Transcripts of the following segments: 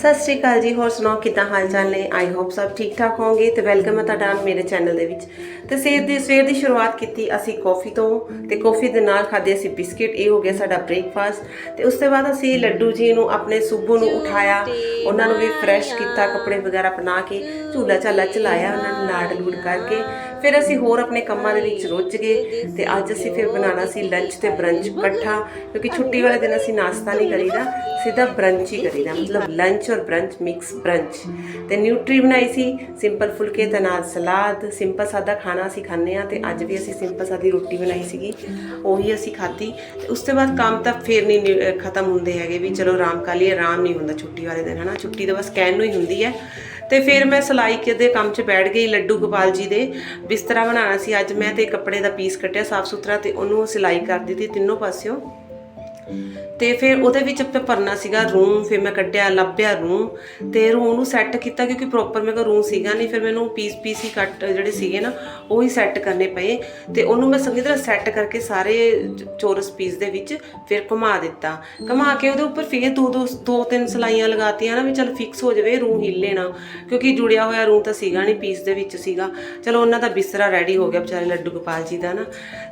ਸਤਿ ਸ਼੍ਰੀ ਅਕਾਲ ਜੀ, ਹੋਰ ਸੁਣਾਓ ਕਿੱਦਾਂ ਹਾਲ ਚਾਲ ਨੇ? ਆਈ ਹੋਪ ਸਭ ਠੀਕ ਠਾਕ ਹੋਵੋਗੇ ਤੇ ਵੈਲਕਮ ਹੈ ਤੁਹਾਡਾ ਮੇਰੇ ਚੈਨਲ ਦੇ ਵਿੱਚ। ਤੇ ਸਵੇਰ ਦੀ ਸਵੇਰ ਦੀ ਸ਼ੁਰੂਆਤ ਕੀਤੀ ਅਸੀਂ ਕਾਫੀ ਤੋਂ ਤੇ ਕਾਫੀ ਦੇ ਨਾਲ ਖਾਦੇ ਅਸੀਂ ਬਿਸਕਿਟ ਇਹ ਹੋ ਗਿਆ ਸਾਡਾ ਬ੍ਰੇਕਫਾਸਟ ਤੇ ਉਸ ਤੋਂ ਬਾਅਦ ਅਸੀਂ ਲੱਡੂ ਜੀ ਨੂੰ ਆਪਣੇ ਸੁੱਬੂ ਨੂੰ ਉਠਾਇਆ, ਉਹਨਾਂ ਨੂੰ ਵੀ ਫਰੈਸ਼ ਕੀਤਾ, ਕੱਪੜੇ ਵਗੈਰਾ ਬਣਾ ਕੇ ਝੂਲਾ ਝਾਲਾ ਚਲਾਇਆ, ਉਹਨਾਂ ਨੂੰ ਲਾਡ ਲੂੜ ਕਰਕੇ। ਫਿਰ ਅਸੀਂ ਹੋਰ ਆਪਣੇ ਕੰਮਾਂ ਦੇ ਵਿੱਚ ਰੁੱਝ ਗਏ ਤੇ ਅੱਜ ਅਸੀਂ ਫਿਰ ਬਣਾਉਣਾ ਸੀ ਲੰਚ ਤੇ ਬ੍ਰੰਚ ਇਕੱਠਾ ਕਿਉਂਕਿ ਛੁੱਟੀ ਵਾਲੇ ਦਿਨ ਅਸੀਂ ਨਾਸ਼ਤਾ ਨਹੀਂ ਕਰੀਦਾ, ਸਿੱਧਾ ਬ੍ਰੰਚ ਹੀ ਕਰੀਦਾ, ਮਤਲਬ ਲੰਚ ਔਰ ਬ੍ਰੰਚ ਮਿਕਸ ਬ੍ਰੰਚ ਤੇ ਨਿਊਟਰੀ ਬਣਾਈ ਸੀ ਸਿੰਪਲ ਫੁਲਕੇ ਤੇ ਨਾਲ ਸਲਾਦ ਸਿੰਪਲ ਸਾਦਾ ਖਾਣਾ ਅਸੀਂ ਖਾਂਦੇ ਆ ਤੇ ਅੱਜ ਵੀ ਅਸੀਂ ਸਿੰਪਲ ਸਾਦੀ ਰੋਟੀ ਬਣਾਈ ਸੀਗੀ, ਉਹੀ ਅਸੀਂ ਖਾਧੀ। ਤੇ ਉਸ ਤੋਂ ਬਾਅਦ ਕੰਮ ਤਾਂ ਫੇਰ ਨਹੀਂ ਨਿ- ਖਤਮ ਹੁੰਦੇ ਹੈਗੇ ਵੀ ਚਲੋ ਆਰਾਮ ਕਰ ਲਈਏ, ਆਰਾਮ ਨਹੀਂ ਹੁੰਦਾ ਛੁੱਟੀ ਵਾਲੇ ਦਿਨ, ਹਨਾ? ਛੁੱਟੀ ਤਾਂ ਬਸ ਕਹਿਣ ਨੂੰ ਹੀ ਹੁੰਦੀ ਹੈ। ਤੇ ਫਿਰ ਮੈਂ ਸਿਲਾਈ ਕੇ ਦੇ ਕੰਮ 'ਚ ਬੈਠ ਗਈ ਲੱਡੂ ਗੋਪਾਲ ਜੀ ਦੇ। ਬਿਸਤਰਾ ਬਣਾਉਣਾ ਸੀ ਅੱਜ ਮੈਂ ਤੇ ਕੱਪੜੇ ਦਾ ਪੀਸ ਕੱਟਿਆ ਸਾਫ਼ ਸੁਥਰਾ ਤੇ ਉਹਨੂੰ ਸਿਲਾਈ ਕਰ ਦਿੱਤੀ ਤਿੰਨੋਂ ਪਾਸਿਓਂ। ਤੇ ਫਿਰ ਉਹਦੇ ਵਿੱਚ ਆਪਾਂ ਭਰਨਾ ਸੀਗਾ ਰੂਮ ਫਿਰ ਮੈਂ ਕੱਢਿਆ, ਲੱਭਿਆ ਰੂਮ ਤੇ ਰੂਮ ਨੂੰ ਸੈੱਟ ਕੀਤਾ ਕਿਉਂਕਿ ਪ੍ਰੋਪਰ ਮੇਰੇ ਕੋਲ ਰੂਮ ਸੀਗਾ ਨਹੀਂ ਫਿਰ ਮੈਨੂੰ ਪੀਸ ਪੀਸ ਹੀ ਕੱਟ ਜਿਹੜੇ ਸੀਗੇ ਨਾ, ਉਹ ਹੀ ਸੈੱਟ ਕਰਨੇ ਪਏ ਤੇ ਉਹਨੂੰ ਮੈਂ ਚੰਗੀ ਤਰ੍ਹਾਂ ਸੈੱਟ ਕਰਕੇ ਸਾਰੇ ਚੋਰਸ ਪੀਸ ਦੇ ਵਿੱਚ ਫਿਰ ਘੁਮਾ ਦਿੱਤਾ। ਘੁਮਾ ਕੇ ਉਹਦੇ ਉੱਪਰ ਫਿਰ ਦੋ ਦੋ ਦੋ, ਤਿੰਨ ਸਲਾਈਆਂ ਲਗਾਤੀਆਂ ਨਾ ਵੀ ਚਲ ਫਿਕਸ ਹੋ ਜਾਵੇ ਰੂਮ ਹਿੱਲੇ ਨਾ, ਕਿਉਂਕਿ ਜੁੜਿਆ ਹੋਇਆ ਰੂਮ ਤਾਂ ਸੀਗਾ ਨਹੀਂ ਪੀਸ ਦੇ ਵਿੱਚ ਸੀਗਾ। ਚਲੋ ਉਹਨਾਂ ਦਾ ਬਿਸਤਰਾ ਰੈਡੀ ਹੋ ਗਿਆ ਵਿਚਾਰੇ ਲੱਡੂ ਗੋਪਾਲ ਜੀ ਦਾ ਨਾ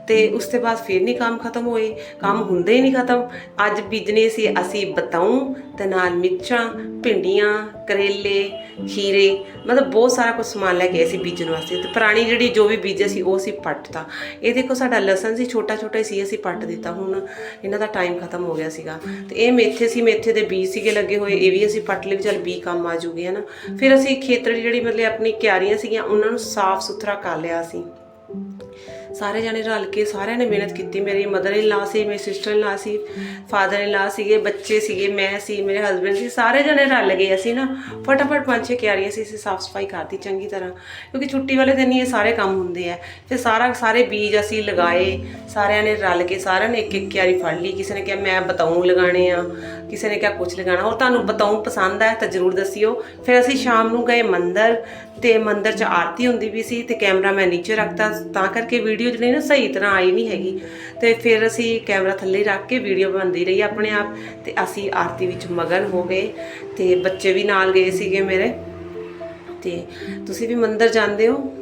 ਤੇ ਉਸ ਤੋਂ ਬਾਅਦ ਫਿਰ ਨਹੀਂ ਕੰਮ ਖਤਮ ਹੋਏ। ਕੰਮ ਹੁੰਦੇ ਹੀ ਨਹੀਂ ਖਤਮ। ਅੱਜ ਬੀਜਣੇ ਸੀ ਅਸੀਂ ਬਤਾਉ ਤੇ ਨਾਲ ਮਿਰਚਾਂ, ਭਿੰਡੀਆਂ, ਕਰੇਲੇ, ਖੀਰੇ, ਮਤਲਬ ਬਹੁਤ ਸਾਰਾ ਕੁਝ ਸਮਾਨ ਲੈ ਕੇ ਆਏ ਸੀ ਬੀਜਣ ਵਾਸਤੇ ਤੇ ਪੁਰਾਣੀ ਜਿਹੜੀ ਜੋ ਵੀ ਬੀਜੇ ਸੀ ਉਹ ਸੀ ਪੱਟਤਾ। ਇਹ ਦੇਖੋ ਸਾਡਾ ਲਸਣ ਸੀ ਛੋਟਾ ਛੋਟਾ ਹੀ ਸੀ, ਅਸੀਂ ਪੱਟ ਦਿੱਤਾ। ਹੁਣ ਇਹਨਾਂ ਦਾ ਟਾਈਮ ਖਤਮ ਹੋ ਗਿਆ ਸੀਗਾ। ਤੇ ਇਹ ਮੇਥੇ ਸੀ, ਮੇਥੇ ਦੇ ਬੀਜ ਸੀਗੇ ਲੱਗੇ ਹੋਏ, ਇਹ ਵੀ ਅਸੀਂ ਪੱਟ ਲਏ ਵੀ ਚੱਲ ਬੀ ਕੰਮ ਆ ਜੂਗੇ, ਹਨਾ। ਫਿਰ ਅਸੀਂ ਖੇਤਰ ਜਿਹੜੀ ਮਤਲਬ ਆਪਣੀ ਕਿਆਰੀਆਂ ਸੀਗੀਆਂ, ਉਹਨਾਂ ਨੂੰ ਸਾਫ਼ ਸੁਥਰਾ ਕਰ ਲਿਆ ਅਸੀਂ ਸਾਰੇ ਜਾਣੇ ਰਲ ਕੇ ਸਾਰਿਆਂ ਨੇ ਮਿਹਨਤ ਕੀਤੀ। ਮੇਰੀ ਮਦਰ ਇਨ ਲਾ ਸੀ, ਮੇਰੀ ਸਿਸਟਰ ਇਨ ਲਾ ਸੀ ਫਾਦਰ ਇਨ ਲਾ ਸੀਗੇ, ਬੱਚੇ ਸੀਗੇ, ਮੈਂ ਸੀ, ਮੇਰੇ ਹਸਬੰਡ ਸੀ, ਸਾਰੇ ਜਾਣੇ ਰਲ ਗਏ ਅਸੀਂ ਨਾ। ਫਟਾਫਟ ਪੰਜ ਛੇ ਕਿਆਰੀਆਂ ਸੀ ਅਸੀਂ ਸਾਫ਼ ਸਫ਼ਾਈ ਕਰਤੀ ਚੰਗੀ ਤਰ੍ਹਾਂ। ਕਿਉਂਕਿ ਛੁੱਟੀ ਵਾਲੇ ਦਿਨ ਹੀ ਇਹ ਸਾਰੇ ਕੰਮ ਹੁੰਦੇ ਆ। ਫਿਰ ਸਾਰਾ, ਸਾਰੇ ਬੀਜ ਅਸੀਂ ਲਗਾਏ, ਸਾਰਿਆਂ ਨੇ ਰਲ ਕੇ, ਸਾਰਿਆਂ ਨੇ ਇੱਕ ਇੱਕ ਕਿਆਰੀ ਫੜ ਲਈ। ਕਿਸੇ ਨੇ ਕਿਹਾ, ਮੈਂ ਬਤਾਉਂ ਲਗਾਣੇ ਆ। ਕਿਸੇ ਨੇ ਕਿਹਾ ਕੁਝ ਲਗਾਣਾ ਹੋਰ ਤੁਹਾਨੂੰ ਬਤਾਉਂ ਪਸੰਦ ਹੈ ਤਾਂ ਜਰੂਰ ਦੱਸਿਓ। ਫਿਰ ਅਸੀਂ ਸ਼ਾਮ ਨੂੰ ਗਏ ਮੰਦਰ, ਤੇ ਮੰਦਰ 'ਚ ਆਰਤੀ ਹੁੰਦੀ ਵੀ ਸੀ ਤੇ ਕੈਮਰਾ ਮੈਂ ਨੀਚੇ ਰੱਖਤਾ। ਤਾਂ ਕਰਕੇ ਵੀਡੀਓ ਜਿਹੜੀ ਨਾ ਸਹੀ ਤਰ੍ਹਾਂ ਆਈ ਨਹੀਂ ਹੈਗੀ। ਤੇ ਫਿਰ ਅਸੀਂ ਕੈਮਰਾ ਥੱਲੇ ਰੱਖ ਕੇ ਵੀਡੀਓ ਬਣਦੀ ਰਹੀ ਆਪਣੇ ਆਪ ਤੇ ਅਸੀਂ ਆਰਤੀ ਵਿੱਚ ਮਗਨ ਹੋ ਗਏ ਤੇ ਬੱਚੇ ਵੀ ਨਾਲ ਗਏ ਸੀਗੇ ਮੇਰੇ। ਤੇ ਤੁਸੀਂ ਵੀ ਮੰਦਰ ਜਾਂਦੇ ਹੋ?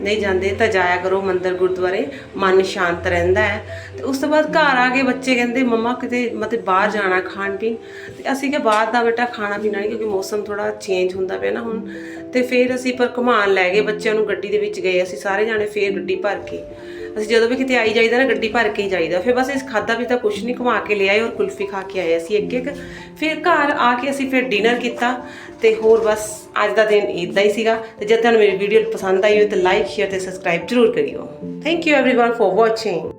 ਨਹੀਂ ਜਾਂਦੇ ਤਾਂ ਜਾਇਆ ਕਰੋ ਮੰਦਰ ਗੁਰਦੁਆਰੇ, ਮਨ ਸ਼ਾਂਤ ਰਹਿੰਦਾ ਹੈ। ਤੇ ਉਸ ਤੋਂ ਬਾਅਦ ਘਰ ਆ ਕੇ ਬੱਚੇ ਕਹਿੰਦੇ, ਮੰਮਾ, ਕਿਤੇ ਮਤਲਬ ਬਾਹਰ ਜਾਣਾ ਖਾਣ ਪੀਣ। ਤੇ ਅਸੀਂ ਕਿ ਬਾਹਰ ਦਾ ਬੇਟਾ ਖਾਣਾ ਪੀਣਾ ਨਹੀਂ ਕਿਉਂਕਿ ਮੌਸਮ ਥੋੜਾ ਚੇਂਜ ਹੁੰਦਾ ਪਿਆ ਨਾ ਹੁਣ। ਤੇ ਫਿਰ ਅਸੀਂ ਪਰ ਘੁਮਾਣ ਲੈ ਗਏ ਬੱਚਿਆਂ ਨੂੰ ਗੱਡੀ ਦੇ ਵਿੱਚ ਗਏ ਅਸੀਂ ਸਾਰੇ ਜਾਣੇ, ਫੇਰ ਗੱਡੀ ਭਰ ਕੇ। ਅਸੀਂ ਜਦੋਂ ਵੀ ਕਿਤੇ ਆਈ ਜਾਈਦਾ ਨਾ, ਗੱਡੀ ਭਰ ਕੇ ਹੀ ਜਾਈਦਾ। ਫਿਰ ਬਸ ਇਸ ਖਾਦਾ ਪੀਤਾ ਕੁਛ ਨਹੀਂ ਘੁਮਾ ਕੇ ਲਿਆਏ ਔਰ ਕੁਲਫੀ ਖਾ ਕੇ ਆਏ ਅਸੀਂ ਇੱਕ ਇੱਕ ਫਿਰ ਘਰ ਆ ਕੇ ਅਸੀਂ ਫਿਰ ਡਿਨਰ ਕੀਤਾ ਤੇ ਹੋਰ ਬਸ ਅੱਜ ਦਾ ਦਿਨ ਇਦਾਂ ਹੀ ਸੀਗਾ। ਤੇ ਜੇ ਤੁਹਾਨੂੰ ਮੇਰੀ ਵੀਡੀਓ ਪਸੰਦ ਆਈ ਹੋਵੇ ਤਾਂ ਲਾਈਕ ਸ਼ੇਅਰ ਤੇ ਸਬਸਕ੍ਰਾਈਬ ਜ਼ਰੂਰ ਕਰਿਓ। Thank you everyone for watching